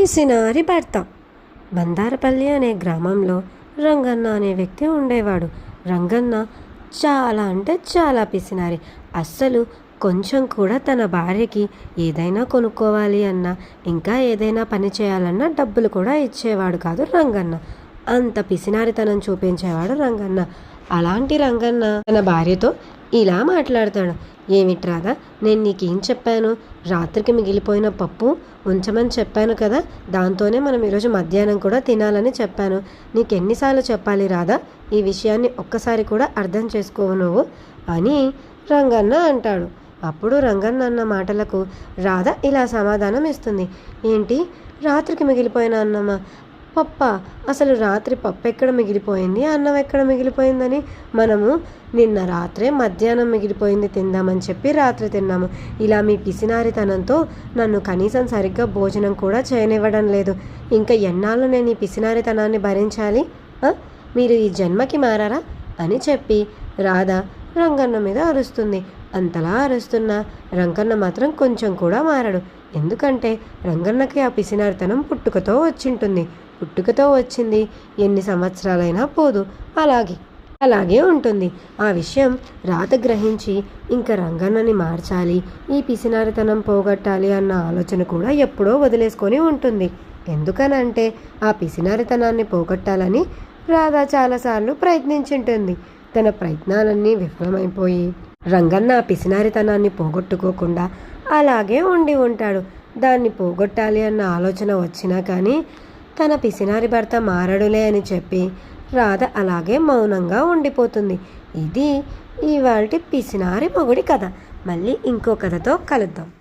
పిసినారి భర్త బందారపల్లి అనే గ్రామంలో రంగన్న అనే వ్యక్తి ఉండేవాడు. రంగన్న చాలా అంటే చాలా పిసినారి. అస్సలు కొంచెం కూడా తన భార్యకి ఏదైనా కొనుక్కోవాలి అన్నా ఇంకా ఏదైనా పని చేయాలన్నా డబ్బులు కూడా ఇచ్చేవాడు కాదు రంగన్న. అంత పిసినారితనం చూపించేవాడు రంగన్న. అలాంటి రంగన్న తన భార్యతో ఇలా మాట్లాడతాడు. ఏమిట్రాదా నేను నీకేం చెప్పాను? రాత్రికి మిగిలిపోయిన పప్పు ఉంచమని చెప్పాను కదా. దాంతోనే మనం ఈరోజు మధ్యాహ్నం కూడా తినాలని చెప్పాను. నీకు ఎన్నిసార్లు చెప్పాలి రాదా ఈ విషయాన్ని ఒక్కసారి కూడా అర్థం చేసుకోవు నువ్వు అని రంగన్న అంటాడు. అప్పుడు రంగన్న అన్న మాటలకు రాధ ఇలా సమాధానం ఇస్తుంది. ఏంటి? రాత్రికి మిగిలిపోయిన అన్నమా? పప్ప అసలు రాత్రి పప్పు ఎక్కడ మిగిలిపోయింది? అన్నం ఎక్కడ మిగిలిపోయిందని? మనము నిన్న రాత్రే మధ్యాహ్నం మిగిలిపోయింది తిందామని చెప్పి రాత్రి తిన్నాము. ఇలా మీ పిసినారితనంతో నన్ను కనీసం సరిగ్గా భోజనం కూడా చేయనివ్వడం లేదు. ఇంకా ఎన్నాళ్ళు నేను ఈ పిసినారితనాన్ని భరించాలి? మీరు ఈ జన్మకి మారారా? అని చెప్పి రాధ రంగన్న మీద అరుస్తుంది. అంతలా అరుస్తున్న రంగన్న మాత్రం కొంచెం కూడా మారడు. ఎందుకంటే రంగన్నకి ఆ పిసినారితనం పుట్టుకతో వచ్చింటుంది. పుట్టుకతో వచ్చింది. ఎన్ని సంవత్సరాలైనా పోదు. అలాగే అలాగే ఉంటుంది. ఆ విషయం రాత గ్రహించి ఇంకా రంగన్నని మార్చాలి. ఈ పిసినారితనం పోగొట్టాలి అన్న ఆలోచన కూడా ఎప్పుడో వదిలేసుకొని ఉంటుంది. ఎందుకనంటే ఆ పిసినారితనాన్ని పోగొట్టాలని రాధ చాలాసార్లు ప్రయత్నించుంటుంది. తన ప్రయత్నాలన్నీ విఫలమైపోయి రంగన్న ఆ పిసినారితనాన్ని పోగొట్టుకోకుండా అలాగే ఉండి ఉంటాడు. దాన్ని పోగొట్టాలి అన్న ఆలోచన వచ్చినా కానీ తన పిసినారి భర్త మారడులే అని చెప్పి రాధ అలాగే మౌనంగా ఉండిపోతుంది. ఇది ఇవాళ పిసినారి మొగుడి కథ. మళ్ళీ ఇంకో కథతో కలుద్దాం.